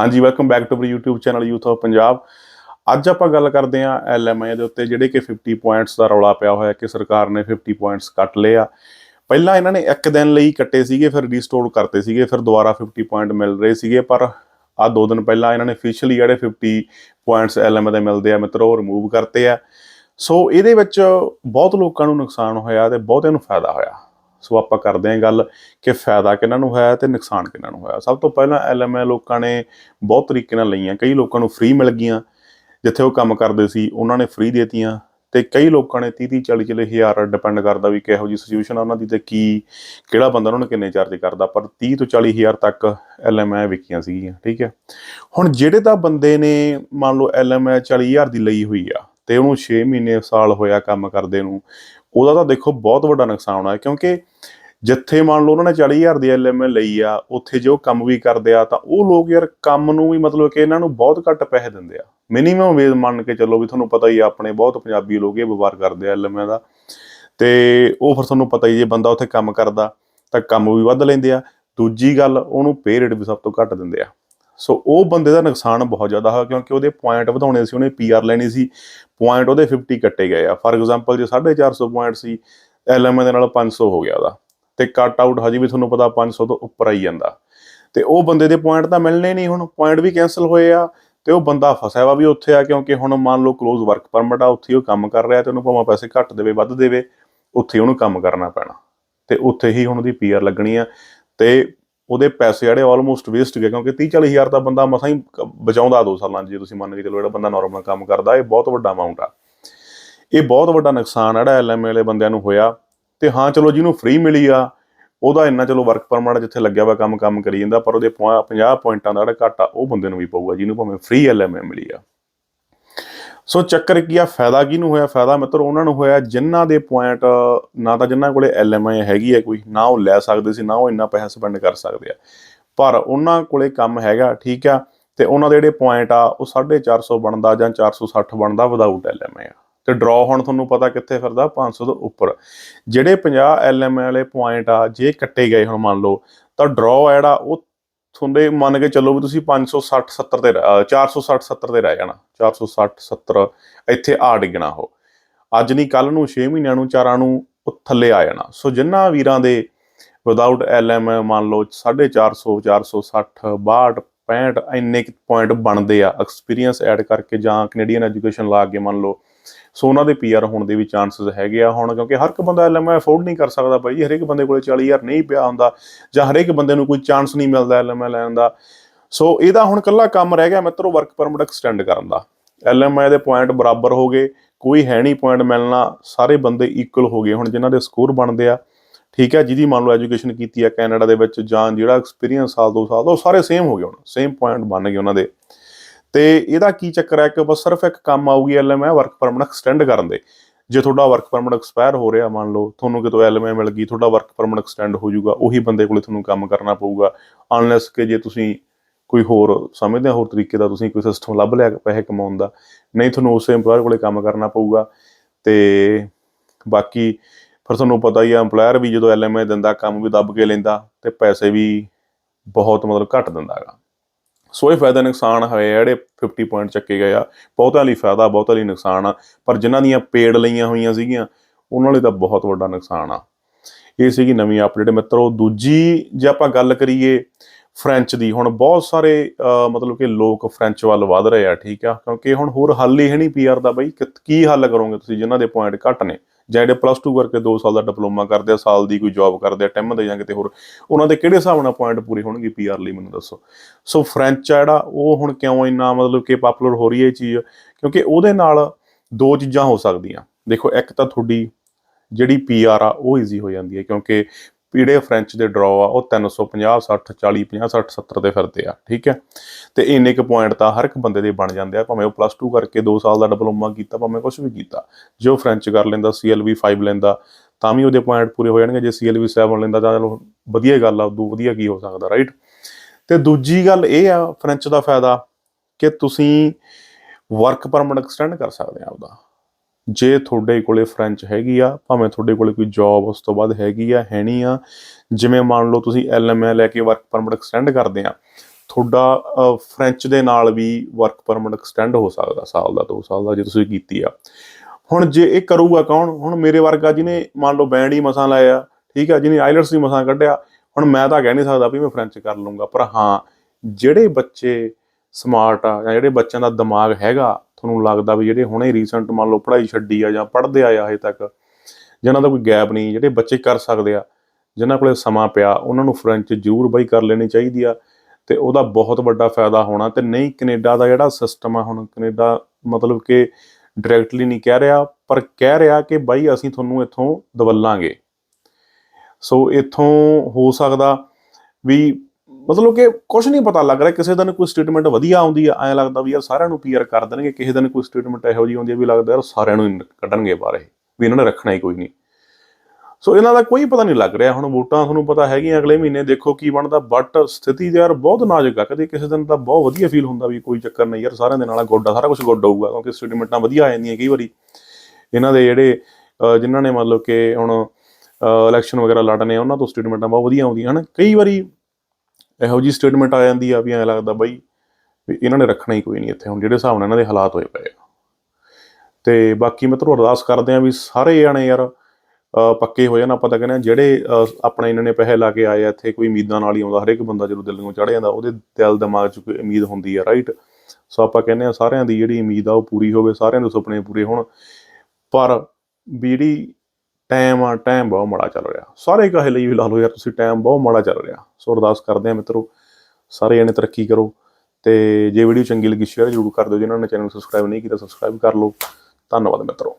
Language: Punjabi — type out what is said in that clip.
ਹਾਂਜੀ welcome back to our YouTube channel youth of Punjab ਅੱਜ ਆਪਾਂ ਗੱਲ ਕਰਦੇ ਹਾਂ LMI ਦੇ ਉੱਤੇ, ਜਿਹੜੇ ਕਿ 50 ਪੁਆਇੰਟਸ ਦਾ ਰੌਲਾ ਪਿਆ ਹੋਇਆ ਕਿ ਸਰਕਾਰ ਨੇ 50 ਪੁਆਇੰਟਸ ਕੱਟ ਲਏ ਆ। ਪਹਿਲਾਂ ਇਹਨਾਂ ਨੇ ਇੱਕ ਦਿਨ ਲਈ ਕੱਟੇ ਸੀਗੇ, ਫਿਰ ਰੀਸਟੋਰ ਕਰਤੇ ਸੀਗੇ, ਫਿਰ ਦੁਬਾਰਾ 50 ਪੁਆਇੰਟ ਮਿਲ ਰਹੇ ਸੀਗੇ, ਪਰ ਆ ਦੋ ਦਿਨ ਪਹਿਲਾਂ ਇਹਨਾਂ ਨੇ ਅਫੀਸ਼ੀਅਲੀ ਜਿਹੜੇ 50 ਪੁਆਇੰਟਸ LMI ਦੇ ਮਿਲਦੇ ਆ ਮਿੱਤਰੋ, ਉਹ ਰਿਮੂਵ ਕਰਤੇ ਆ। ਸੋ ਇਹਦੇ ਵਿੱਚ ਬਹੁਤ ਲੋਕਾਂ ਨੂੰ ਨੁਕਸਾਨ ਹੋਇਆ ਤੇ ਬਹੁਤਿਆਂ ਨੂੰ ਫਾਇਦਾ ਹੋਇਆ। ਸੋ ਆਪਾਂ ਕਰਦੇ ਹਾਂ ਗੱਲ ਕਿ ਫਾਇਦਾ ਕਿਹਨਾਂ ਨੂੰ ਹੋਇਆ ਤੇ ਨੁਕਸਾਨ ਕਿਹਨਾਂ ਨੂੰ ਹੋਇਆ। ਸਭ ਤੋਂ ਪਹਿਲਾਂ ਐਲਐਮਆਈ ਲੋਕਾਂ ਨੇ ਬਹੁਤ ਤਰੀਕੇ ਨਾਲ ਲਈਆਂ। ਕਈ ਲੋਕਾਂ ਨੂੰ ਫ੍ਰੀ ਮਿਲ ਗਈਆਂ। ਜਿੱਥੇ ਉਹ ਕੰਮ ਕਰਦੇ ਸੀ, ਉਹਨਾਂ ਨੇ ਫ੍ਰੀ ਦੇਤੀਆਂ। ਤੇ ਕਈ ਲੋਕਾਂ ਨੇ 30 30 40 40 ਹਜ਼ਾਰ ਡਿਪੈਂਡ ਕਰਦਾ ਵੀ ਕਿਹੋ ਜੀ ਸਿਚੁਏਸ਼ਨ ਆ ਉਹਨਾਂ ਦੀ ਤੇ ਕੀ, ਕਿਹੜਾ ਬੰਦਾ ਉਹਨਾਂ ਨੂੰ ਕਿੰਨੇ ਚਾਰਜ ਕਰਦਾ। ਪਰ 30 ਤੋਂ 40 ਹਜ਼ਾਰ ਤੱਕ ਐਲਐਮਆਈ ਵਿਕੀਆਂ ਸੀਗੀਆਂ, ਠੀਕ ਹੈ? ਹੁਣ ਜਿਹੜੇ ਤਾਂ ਬੰਦੇ ਨੇ ਮੰਨ ਲਓ ਐਲਐਮਆਈ 40 ਹਜ਼ਾਰ ਦੀ ਲਈ ਹੋਈ ਆ, ਤੇ ਉਹਨੂੰ 6 ਮਹੀਨੇ ਸਾਲ ਹੋਇਆ ਕੰਮ ਕਰਦੇ ਨੂੰ ਉਹਦਾ ਤਾਂ ਦੇਖੋ ਬਹੁਤ ਵੱਡਾ ਨੁਕਸਾਨ ਆ ਕਿਉਂਕਿ ਜਿੱਥੇ ਮੰਨ ਲਓ ਉਹਨਾਂ ਨੇ 40000 ਦੀ ਐਲਐਮਐਲ ਲਈ ਆ, ਉੱਥੇ ਜੇ ਉਹ ਕੰਮ ਵੀ ਕਰਦੇ ਆ, ਤਾਂ ਉਹ ਲੋਕ ਯਾਰ ਕੰਮ ਨੂੰ ਵੀ ਮਤਲਬ ਕਿ ਇਹਨਾਂ ਨੂੰ ਬਹੁਤ ਘੱਟ ਪੈਸੇ ਦਿੰਦੇ ਆ। ਮਿਨੀਮਮ ਵੇਜ ਮੰਨ ਕੇ ਚੱਲੋ ਵੀ ਤੁਹਾਨੂੰ ਪਤਾ ਹੀ ਆ, ਆਪਣੇ ਬਹੁਤ ਪੰਜਾਬੀ ਲੋਕ ਇਹ ਵਪਾਰ ਕਰਦੇ ਆ ਐਲਐਮਐਲ ਦਾ। ਤੇ ਉਹ ਫਿਰ ਤੁਹਾਨੂੰ ਪਤਾ ਹੀ ਜੇ ਬੰਦਾ ਉੱਥੇ ਕੰਮ ਕਰਦਾ, ਤਾਂ ਕੰਮ ਵੀ ਵੱਧ ਲੈਂਦੇ ਆ। ਦੂਜੀ ਗੱਲ, ਉਹਨੂੰ ਪੇ ਰੇਟ ਵੀ ਸਭ ਤੋਂ ਘੱਟ ਦਿੰਦੇ ਆ। ਸੋ ਉਹ ਬੰਦੇ ਦਾ ਨੁਕਸਾਨ ਬਹੁਤ ਜ਼ਿਆਦਾ ਹੋਇਆ ਕਿਉਂਕਿ ਉਹਦੇ ਪੁਆਇੰਟ ਵਧਾਉਣੇ ਸੀ, ਉਹਨੇ ਪੀਆਰ ਲੈਣੀ ਸੀ। ਪੁਆਇੰਟ ਉਹਦੇ 50 ਕੱਟੇ ਗਏ ਆ। ਫਾਰ ਐਗਜ਼ਾਮਪਲ ਜੇ 450 ਪੁਆਇੰਟ ਸੀ ਐਲਐਮਏ ਦੇ ਨਾਲ 500 ਹੋ ਗਿਆ ਉਹਦਾ। ਤੇ ਕੱਟ ਆਊਟ ਹਜੇ ਵੀ ਤੁਹਾਨੂੰ ਪਤਾ 500 ਤੋਂ ਉੱਪਰ ਆਈ ਜਾਂਦਾ। ਤੇ ਉਹ ਬੰਦੇ ਦੇ ਪੁਆਇੰਟ ਤਾਂ ਮਿਲਣੇ ਨਹੀਂ ਹੁਣ। ਪੁਆਇੰਟ ਵੀ ਕੈਨਸਲ ਹੋਏ ਆ ਤੇ ਉਹ ਬੰਦਾ ਫਸਿਆ ਵਾ ਵੀ ਉੱਥੇ ਆ ਕਿਉਂਕਿ ਹੁਣ ਮੰਨ ਲਓ ক্লোਜ਼ ਵਰਕ ਪਰਮਿਟ ਆ, ਉੱਥੇ ਉਹ ਕੰਮ ਕਰ ਰਿਹਾ ਤੇ ਉਹਨੂੰ ਭਾਵੇਂ ਪੈਸੇ ਘੱਟ ਦੇਵੇ, ਵੱਧ ਦੇਵੇ, ਉੱਥੇ ਉਹਨੂੰ ਕੰਮ ਕਰਨਾ ਪੈਣਾ। ਤੇ ਉੱਥੇ ਹੀ ਹੁਣ ਉਹਦੀ ਪੀਆਰ ਲੱਗਣੀ ਆ। ਤੇ ਉਹਦੇ ਪੈਸੇ ਜਿਹੜੇ ਆਲਮੋਸਟ ਵੇਸਟ ਗਏ, ਕਿਉਂਕਿ 30 40 ਹਜ਼ਾਰ ਤਾਂ ਬੰਦਾ ਮਸਾਂ ਹੀ ਬਚਾਉਂਦਾ ਦੋ ਸਾਲਾਂ 'ਚ, ਜੇ ਤੁਸੀਂ ਮੰਨ ਕੇ ਚਲੋ ਜਿਹੜਾ ਬੰਦਾ ਨਾਰਮਲ ਕੰਮ ਕਰਦਾ, ਇਹ ਬਹੁਤ ਵੱਡਾ ਅਮਾਉਂਟ ਆ। ਇਹ ਬਹੁਤ ਵੱਡਾ ਨੁਕਸਾਨ ਆ ਜਿਹੜਾ ਐਲਐਮਏ ਵਾਲੇ ਬੰਦਿਆਂ ਨੂੰ ਹੋਇਆ। ਤੇ ਹਾਂ, ਚਲੋ ਜਿਹਨੂੰ ਫ੍ਰੀ ਮਿਲੀ ਆ, ਉਹਦਾ ਇੰਨਾ ਚਲੋ ਵਰਕ ਪਰਮਿਟ ਜਿੱਥੇ ਲੱਗਿਆ ਵਾ ਕੰਮ ਕੰਮ ਕਰੀ ਜਾਂਦਾ, ਪਰ ਉਹਦੇ ਪੁਆ- 50 ਪੁਆਇੰਟਾਂ ਦਾ ਜਿਹੜਾ ਘਾਟਾ ਉਹ ਬੰਦੇ ਨੂੰ ਵੀ ਪਊਗਾ, ਜਿਹਨੂੰ ਭਾਵੇਂ ਫ੍ਰੀ ਐਲਐਮਏ ਮਿਲੀ ਆ। ਸੋ ਚੱਕਰ ਕੀ ਆ, ਫਾਇਦਾ ਕਿਹਨੂੰ ਹੋਇਆ? ਫਾਇਦਾ ਮਿੱਤਰ ਉਹਨਾਂ ਨੂੰ ਹੋਇਆ ਜਿਨ੍ਹਾਂ ਦੇ ਪੁਆਇੰਟ ਨਾ ਤਾਂ ਜਿਨ੍ਹਾਂ ਕੋਲੇ ਐਲਐਮਆਈ ਹੈਗੀ ਹੈ ਕੋਈ, ਨਾ ਉਹ ਲੈ ਸਕਦੇ ਸੀ, ਨਾ ਉਹ ਇੰਨਾ ਪੈਸਾ ਸਪੈਂਡ ਕਰ ਸਕਦੇ ਆ। ਪਰ ਉਹਨਾਂ ਕੋਲੇ ਕੰਮ ਹੈਗਾ, ਠੀਕ ਆ, ਤੇ ਉਹਨਾਂ ਦੇ ਜਿਹੜੇ ਪੁਆਇੰਟ ਆ, ਉਹ 450 ਬਣਦਾ ਜਾਂ 460 ਬਣਦਾ ਵਿਦਆਊਟ ਐਲਐਮਆਈ ਆ। ਤੇ ਡਰਾ ਹੁਣ ਤੁਹਾਨੂੰ ਪਤਾ ਕਿੱਥੇ ਫਿਰਦਾ 500 ਤੋਂ ਉੱਪਰ। ਜਿਹੜੇ 50 ਐਲਐਮਆਈ ਵਾਲੇ ਪੁਆਇੰਟ ਆ, ਜੇ ਕੱਟੇ ਗਏ ਹੁਣ ਮੰਨ ਲਓ, ਤਾਂ ਡਰਾ ਜਿਹੜਾ, ਉਹ ਤੁਹਾਡੇ ਮੰਨ ਕੇ ਚੱਲੋ ਵੀ ਤੁਸੀਂ 560 70 ਤੇ ਰਹਿ- ਅਹ 460 70 ਤੇ ਰਹਿ ਜਾਣਾ। 460 70 ਇੱਥੇ ਆ ਡਿੱਗਣਾ ਉਹ। ਅੱਜ ਨਹੀਂ ਕੱਲ ਨੂੰ 6 ਮਹੀਨਿਆਂ ਨੂੰ, ਚਾਰਾਂ ਨੂੰ ਉਹ ਥੱਲੇ ਆ ਜਾਣਾ। ਸੋ ਜਿੰਨਾ ਵੀਰਾਂ ਦੇ ਵਿਦਆਊਟ ਐਲਐਮ, ਮੰਨ ਲਓ 450 460 62 65 ਇੰਨੇ ਪੁਆਇੰਟ ਬਣਦੇ ਆ। ਐਕਸਪੀਰੀਅੰਸ ਐਡ ਕਰਕੇ ਜਾਂ ਕੈਨੇਡੀਅਨ ਐਜੂਕੇਸ਼ਨ ਲਾ ਕੇ ਮੰਨ ਲਓ ਸੋ ਉਹਨਾਂ ਦੇ ਪੀਆਰ ਹੋਣ ਦੇ ਵੀ ਚਾਂਸਸ ਹੈਗੇ ਆ ਹੁਣ, ਕਿਉਂਕਿ ਹਰ ਇੱਕ ਬੰਦਾ ਐਲਐਮ ਅਫੋਰਡ ਨਹੀਂ ਕਰ ਸਕਦਾ ਭਾਈ ਹਰੇਕ ਬੰਦੇ ਕੋਲੇ 40000 ਨਹੀਂ ਪਿਆ ਹੁੰਦਾ ਜਾਂ ਹਰੇਕ ਬੰਦੇ ਨੂੰ ਕੋਈ ਚਾਂਸ ਨਹੀਂ ਮਿਲਦਾ ਐਲਐਮ ਲੈਣ ਦਾ। ਸੋ ਇਹਦਾ ਹੁਣ ਕੱਲਾ ਕੰਮ ਰਹਿ ਗਿਆ ਮਿੱਤਰੋ ਵਰਕ ਪਰਮਿਟ ਐਕਸਟੈਂਡ ਕਰਨ ਦਾ। ਐਲਐਮਆਈ ਦੇ ਪੁਆਇੰਟ ਬਰਾਬਰ ਹੋ ਗਏ, ਕੋਈ ਹੈ ਨਹੀਂ ਪੁਆਇੰਟ ਮਿਲਣਾ, ਸਾਰੇ ਬੰਦੇ ਇਕੁਅਲ ਹੋ ਗਏ ਹੁਣ ਜਿਨ੍ਹਾਂ ਦੇ ਸਕੋਰ ਬਣਦੇ ਆ। ਠੀਕ ਹੈ ਜਿਹਦੀ ਮੰਨ ਲਓ ਐਜੂਕੇਸ਼ਨ ਕੀਤੀ ਆ ਕੈਨੇਡਾ ਦੇ ਵਿੱਚ ਜਾਂ ਜਿਹੜਾ ਐਕਸਪੀਰੀਅੰਸ ਸਾਲ ਦੋ ਸਾਲ ਦਾ, ਉਹ ਸਾਰੇ ਸੇਮ ਹੋ ਗਏ ਹੁਣ ਸੇਮ ਪੁਆਇੰਟ ਬਣ ਗਏ ਉਹਨਾਂ ਦੇ। ਤੇ ਇਹਦਾ ਕੀ ਚੱਕਰ ਹੈ ਕਿ ਬਸ ਸਿਰਫ ਇੱਕ ਕੰਮ ਆਊਗੀ ਐਲਐਮਆਈ ਵਰਕ ਪਰਮਿਟ ਐਕਸਟੈਂਡ ਕਰਨ ਦੇ। ਜੇ ਤੁਹਾਡਾ ਵਰਕ ਪਰਮਿਟ ਐਕਸਪਾਇਰ ਹੋ ਰਿਹਾ ਮੰਨ ਲਓ, ਤੁਹਾਨੂੰ ਕਿਤੋਂ ਐਲਐਮਆਈ ਮਿਲ ਗਈ, ਤੁਹਾਡਾ ਵਰਕ ਪਰਮਿਟ ਐਕਸਟੈਂਡ ਹੋ ਜਾਊਗਾ, ਉਹੀ ਬੰਦੇ ਕੋਲੇ ਤੁਹਾਨੂੰ ਕੰਮ ਕਰਨਾ ਪਊਗਾ ਅਨਲੈਸ ਕਿ ਜੇ ਤੁਸੀਂ ਕੋਈ ਹੋਰ ਸਮਝਦੇ ਹੋ, ਹੋਰ ਤਰੀਕੇ ਦਾ ਤੁਸੀਂ ਕੋਈ ਸਿਸਟਮ ਲੱਭ ਲਿਆ ਪੈਸੇ ਕਮਾਉਣ ਦਾ, ਨਹੀਂ ਤੁਹਾਨੂੰ ਉਸੇ EMPLOYER ਕੋਲੇ ਕੰਮ ਕਰਨਾ ਪਊਗਾ। ਤੇ ਬਾਕੀ ਫਿਰ ਤੁਹਾਨੂੰ ਪਤਾ ਹੀ ਆ, EMPLOYER ਵੀ ਜਦੋਂ ਐਲਐਮਆਈ ਦਿੰਦਾ, ਕੰਮ ਵੀ ਦੱਬ ਕੇ ਲੈਂਦਾ, ਤੇ ਪੈਸੇ ਵੀ ਬਹੁਤ ਮਤਲਬ ਘੱਟ ਦਿੰਦਾ ਹੈਗਾ। ਸੋ ਇਹ ਫਾਇਦਾ ਨੁਕਸਾਨ ਹੋਏ ਆ ਜਿਹੜੇ 50 ਪੁਆਇੰਟ ਚੱਕੇ ਗਏ ਆ ਬਹੁਤਾਂ ਲਈ ਫਾਇਦਾ ਬਹੁਤਾਂ ਲਈ ਨੁਕਸਾਨ ਆ, ਪਰ ਜਿਨ੍ਹਾਂ ਦੀਆਂ ਪੇੜ ਲਈਆਂ ਹੋਈਆਂ ਸੀਗੀਆਂ, ਉਹਨਾਂ ਲਈ ਤਾਂ ਬਹੁਤ ਵੱਡਾ ਨੁਕਸਾਨ ਆ। ਇਹ ਸੀਗੀ ਨਵੀਂ ਅਪਡੇਟ ਮਿੱਤਰੋ, ਦੂਜੀ ਜੇ ਆਪਾਂ ਗੱਲ ਕਰੀਏ ਫ੍ਰੈਂਚ ਦੀ, ਹੁਣ ਬਹੁਤ ਸਾਰੇ ਮਤਲਬ ਕਿ ਲੋਕ ਫ੍ਰੈਂਚ ਵੱਲ ਵਧ ਰਹੇ ਆ, ਠੀਕ ਆ, ਕਿਉਂਕਿ ਹੁਣ ਹੋਰ ਹੱਲ ਹੀ ਹੈ ਨਹੀਂ ਪੀਆਰ ਦਾ ਬਈ ਕਿ- ਕੀ ਹੱਲ ਕਰੋਗੇ ਤੁਸੀਂ, ਜਿਨ੍ਹਾਂ ਦੇ ਪੁਆਇੰਟ ਘੱਟ ਨੇ। ਜਾਂ ਜਿਹੜੇ ਪਲੱਸ 2 ਕਰਕੇ 2 ਸਾਲ ਦਾ ਡਿਪਲੋਮਾ ਕਰਦੇ ਆ, ਸਾਲ ਦੀ ਕੋਈ ਜੌਬ ਕਰਦੇ ਆ ਟੈਮ ਦੇ ਜਾਂ ਕਿਤੇ ਹੋਰ, ਉਹਨਾਂ ਦੇ ਕਿਹੜੇ ਹਿਸਾਬ ਨਾਲ ਪੁਆਇੰਟ ਪੂਰੇ ਹੋਣਗੇ ਪੀਆਰ ਲਈ ਮੈਨੂੰ ਦੱਸੋ? ਸੋ ਫ੍ਰੈਂਚ ਆ ਜਿਹੜਾ, ਉਹ ਹੁਣ ਕਿਉਂ ਇੰਨਾ ਮਤਲਬ ਕਿ ਪਪੂਲਰ ਹੋ ਰਹੀ ਹੈ ਇਹ ਚੀਜ਼? ਕਿਉਂਕਿ ਉਹਦੇ ਨਾਲ ਦੋ ਚੀਜ਼ਾਂ ਹੋ ਸਕਦੀਆਂ। ਦੇਖੋ, ਇੱਕ ਤਾਂ ਤੁਹਾਡੀ ਜਿਹੜੀ ਪੀਆਰ ਆ, ਉਹ ਈਜ਼ੀ ਹੋ ਜਾਂਦੀ ਹੈ, ਕਿਉਂਕਿ ਜਿਹੜੇ ਫ੍ਰੈਂਚ ਦੇ ਡਰਾ ਆ, ਉਹ 350 60 40 50 60 70 ਤੇ ਫਿਰਦੇ ਆ, ਠੀਕ ਹੈ? ਤੇ ਇੰਨੇ ਕੁ ਪੁਆਇੰਟ ਤਾਂ ਹਰ ਇੱਕ ਬੰਦੇ ਦੇ ਬਣ ਜਾਂਦੇ ਆ, ਭਾਵੇਂ ਉਹ ਪਲੱਸ 2 ਕਰਕੇ 2 ਸਾਲ ਦਾ ਡਿਪਲੋਮਾ ਕੀਤਾ, ਭਾਵੇਂ ਕੁਝ ਵੀ ਕੀਤਾ। ਜੇ ਉਹ ਫ੍ਰੈਂਚ ਕਰ ਲੈਂਦਾ CLV 5 ਲੈਂਦਾ, ਤਾਂ ਵੀ ਉਹਦੇ ਪੁਆਇੰਟ ਪੂਰੇ ਹੋ ਜਾਣਗੇ, ਜੇ CLV 7 ਲੈਂਦਾ, ਤਾਂ ਚਲੋ ਵਧੀਆ ਗੱਲ ਆ, ਉਦੋਂ ਵਧੀਆ ਕੀ ਹੋ ਸਕਦਾ ਰਾਈਟ ਤੇ ਦੂਜੀ ਗੱਲ ਇਹ ਆ ਫ੍ਰੈਂਚ ਦਾ ਫਾਇਦਾ ਕਿ ਤੁਸੀਂ ਵਰਕ ਪਰਮਿਟ ਐਕਸਟੈਂਡ ਕਰ ਸਕਦੇ ਆ ਆਪਦਾ। ਜੇ ਤੁਹਾਡੇ ਕੋਲੇ ਫ੍ਰੈਂਚ ਹੈਗੀ ਆ, ਭਾਵੇਂ ਤੁਹਾਡੇ ਕੋਲੇ ਕੋਈ ਜੌਬ ਉਸ ਤੋਂ ਬਾਅਦ ਹੈਗੀ ਆ ਹੈ ਨਹੀਂ ਆ, ਜਿਵੇਂ ਮੰਨ ਲਓ ਤੁਸੀਂ ਐਲਐਮਏ ਲੈ ਕੇ ਵਰਕ ਪਰਮਿਟ ਐਕਸਟੈਂਡ ਕਰਦੇ ਆ, ਤੁਹਾਡਾ ਫ੍ਰੈਂਚ ਦੇ ਨਾਲ ਵੀ ਵਰਕ ਪਰਮਿਟ ਐਕਸਟੈਂਡ ਹੋ ਸਕਦਾ, ਸਾਲ ਦਾ 2 ਸਾਲ ਦਾ ਜੇ ਤੁਸੀਂ ਕੀਤੀ ਆ। ਹੁਣ ਜੇ ਇਹ ਕਰੂਗਾ ਕੌਣ? ਹੁਣ ਮੇਰੇ ਵਰਗਾ ਜਿਹਨੇ ਮੰਨ ਲਓ ਬੈਂਡ ਹੀ ਮਸਾਂ ਲਾਇਆ, ਠੀਕ ਆ, ਜਿਹਨੇ ਆਈਲਟਸ ਦੀ ਮਸਾਂ ਕੱਢਿਆ, ਹੁਣ ਮੈਂ ਤਾਂ ਕਹਿ ਨਹੀਂ ਸਕਦਾ ਵੀ ਮੈਂ ਫ੍ਰੈਂਚ ਕਰ ਲੂੰਗਾ ਪਰ ਹਾਂ, ਜਿਹੜੇ ਬੱਚੇ ਸਮਾਰਟ ਆ ਜਾਂ ਜਿਹੜੇ ਬੱਚਿਆਂ ਦਾ ਦਿਮਾਗ ਹੈਗਾ ਤੁਹਾਨੂੰ ਲੱਗਦਾ ਵੀ ਜਿਹੜੇ ਹੁਣੇ ਰੀਸੈਂਟ ਮੰਨ ਲਓ ਪੜ੍ਹਾਈ ਛੱਡੀ ਆ ਜਾਂ ਪੜ੍ਹਦੇ ਆਏ ਆ ਹਜੇ ਤੱਕ, ਜਿਨ੍ਹਾਂ ਦਾ ਕੋਈ ਗੈਪ ਨਹੀਂ, ਜਿਹੜੇ ਬੱਚੇ ਕਰ ਸਕਦੇ ਆ, ਜਿਨ੍ਹਾਂ ਕੋਲੇ ਸਮਾਂ ਪਿਆ, ਉਹਨਾਂ ਨੂੰ ਫ੍ਰੈਂਚ ਜ਼ਰੂਰ ਬਾਈ ਕਰ ਲੈਣੀ ਚਾਹੀਦੀ ਆ ਤੇ ਉਹਦਾ ਬਹੁਤ ਵੱਡਾ ਫਾਇਦਾ ਹੋਣਾ ਤੇ ਨਹੀਂ ਕੈਨੇਡਾ ਦਾ ਜਿਹੜਾ ਸਿਸਟਮ ਆ ਹੁਣ, ਕੈਨੇਡਾ ਮਤਲਬ ਕਿ ਡਾਇਰੈਕਟਲੀ ਨਹੀਂ ਕਹਿ ਰਿਹਾ, ਪਰ ਕਹਿ ਰਿਹਾ ਕਿ ਬਾਈ ਅਸੀਂ ਤੁਹਾਨੂੰ ਇੱਥੋਂ ਦਵਲਾਂਗੇ। ਸੋ ਇੱਥੋਂ ਹੋ ਸਕਦਾ ਵੀ ਮਤਲਬ ਕਿ ਕੁਝ ਨਹੀਂ ਪਤਾ ਲੱਗ ਰਿਹਾ, ਕਿਸੇ ਦਿਨ ਕੋਈ ਸਟੇਟਮੈਂਟ ਵਧੀਆ ਆਉਂਦੀ ਆ, ਐਂ ਲੱਗਦਾ ਵੀ ਯਾਰ ਸਾਰਿਆਂ ਨੂੰ ਪੀਆਰ ਕਰ ਦੇਣਗੇ, ਕਿਸੇ ਦਿਨ ਕੋਈ ਸਟੇਟਮੈਂਟ ਇਹੋ ਜਿਹੀ ਆਉਂਦੀ ਆ ਵੀ ਲੱਗਦਾ ਯਾਰ ਸਾਰਿਆਂ ਨੂੰ ਕੱਢਣਗੇ ਬਾਹਰ ਇਹ, ਵੀ ਇਹਨਾਂ ਨੇ ਰੱਖਣਾ ਹੀ ਕੋਈ ਨਹੀਂ। ਸੋ ਇਹਨਾਂ ਦਾ ਕੋਈ ਪਤਾ ਨਹੀਂ ਲੱਗ ਰਿਹਾ, ਹੁਣ ਵੋਟਾਂ ਤੁਹਾਨੂੰ ਪਤਾ ਹੈਗੀਆਂ ਅਗਲੇ ਮਹੀਨੇ, ਦੇਖੋ ਕੀ ਬਣਦਾ ਬਟ ਸਥਿਤੀ ਯਾਰ ਬਹੁਤ ਨਾਜ਼ੁਕ ਆ, ਕਦੇ ਕਿਸੇ ਦਿਨ ਤਾਂ ਬਹੁਤ ਵਧੀਆ ਫੀਲ ਹੁੰਦਾ ਵੀ ਕੋਈ ਚੱਕਰ ਨਹੀਂ ਯਾਰ, ਸਾਰਿਆਂ ਦੇ ਨਾਲ ਗੋਡਾ, ਸਾਰਾ ਕੁਝ ਗੋਡਾ ਹੋਊਗਾ, ਕਿਉਂਕਿ ਸਟੇਟਮੈਂਟਾਂ ਵਧੀਆ ਆ ਜਾਂਦੀਆਂ ਕਈ ਵਾਰੀ। ਇਹਨਾਂ ਦੇ ਜਿਹੜੇ, ਅਹ, ਜਿਨ੍ਹਾਂ ਨੇ ਮਤਲਬ ਕਿ ਹੁਣ ਇਲੈਕਸ਼ਨ ਵਗੈਰਾ ਲੜਨੇ, ਉਹਨਾਂ ਤੋਂ ਸਟੇਟਮੈਂਟਾਂ ਬਹੁਤ ਵਧੀਆ ਆਉਂਦੀਆਂ ਹਨ। ਕਈ ਵਾਰੀ ਇਹੋ ਜੀ ਸਟੇਟਮੈਂਟ ਆ ਜਾਂਦੀ ਆ ਵੀ ਐਂ ਲੱਗਦਾ ਬਾਈ ਵੀ ਇਹਨਾਂ ਨੇ ਰੱਖਣਾ ਹੀ ਕੋਈ ਨਹੀਂ ਇੱਥੇ। ਹੁਣ ਜਿਹੜੇ ਹਿਸਾਬ ਨਾਲ ਇਹਨਾਂ ਦੇ ਹਾਲਾਤ ਹੋਏ ਪਏ ਆ। ਤੇ ਬਾਕੀ ਮਿੱਤਰੋ ਅਰਦਾਸ ਕਰਦੇ ਆ ਵੀ ਸਾਰੇ ਜਾਣੇ ਯਾਰ ਪੱਕੇ ਹੋ ਜਾਣ ਆਪਾਂ ਤਾਂ ਕਹਿੰਦੇ ਆ ਜਿਹੜੇ ਆਪਣੇ ਇਹਨਾਂ ਨੇ ਪੈਸੇ ਲਾ ਕੇ ਆਏ ਆ, ਇੱਥੇ ਕੋਈ ਉਮੀਦਾਂ ਨਾਲ ਹੀ ਆਉਂਦਾ, ਹਰੇਕ ਬੰਦਾ ਜਦੋਂ ਦਿਲ ਨੂੰ ਚੜ ਜਾਂਦਾ, ਉਹਦੇ ਦਿਲ ਦਿਮਾਗ 'ਚ ਕੋਈ ਉਮੀਦ ਹੁੰਦੀ ਆ ਰਾਈਟ ਸੋ ਆਪਾਂ ਕਹਿੰਦੇ ਆ ਸਾਰਿਆਂ ਦੀ ਜਿਹੜੀ ਉਮੀਦ ਆ ਉਹ ਪੂਰੀ ਹੋਵੇ, ਸਾਰਿਆਂ ਦੇ ਸੁਪਨੇ ਪੂਰੇ ਹੋਣ। ਪਰ ਵੀ ਜਿਹੜੀ ਟਾਈਮ ਆ ਟਾਈਮ ਬਹੁਤ ਮਾੜਾ ਚੱਲ ਰਿਹਾ। ਸਾਰੇ ਕਹੇ ਲਈ ਵੀ ਲਾ ਲਓ ਯਾਰ ਤੁਸੀਂ ਟਾਈਮ ਬਹੁਤ ਮਾੜਾ ਚੱਲ ਰਿਹਾ। ਸੋ ਅਰਦਾਸ ਕਰਦੇ ਆ ਮਿੱਤਰੋ, ਸਾਰੇ ਜਣੇ ਤਰੱਕੀ ਕਰੋ ਤੇ ਜੇ ਵੀਡੀਓ ਚੰਗੀ ਲੱਗੀ ਸ਼ੇਅਰ ਜ਼ਰੂਰ ਕਰ ਦਿਓ। ਜਿਨ੍ਹਾਂ ਨੇ ਚੈਨਲ ਸਬਸਕ੍ਰਾਈਬ ਨਹੀਂ ਕੀਤਾ ਸਬਸਕ੍ਰਾਈਬ ਕਰ ਲਓ। ਧੰਨਵਾਦ ਮਿੱਤਰੋ।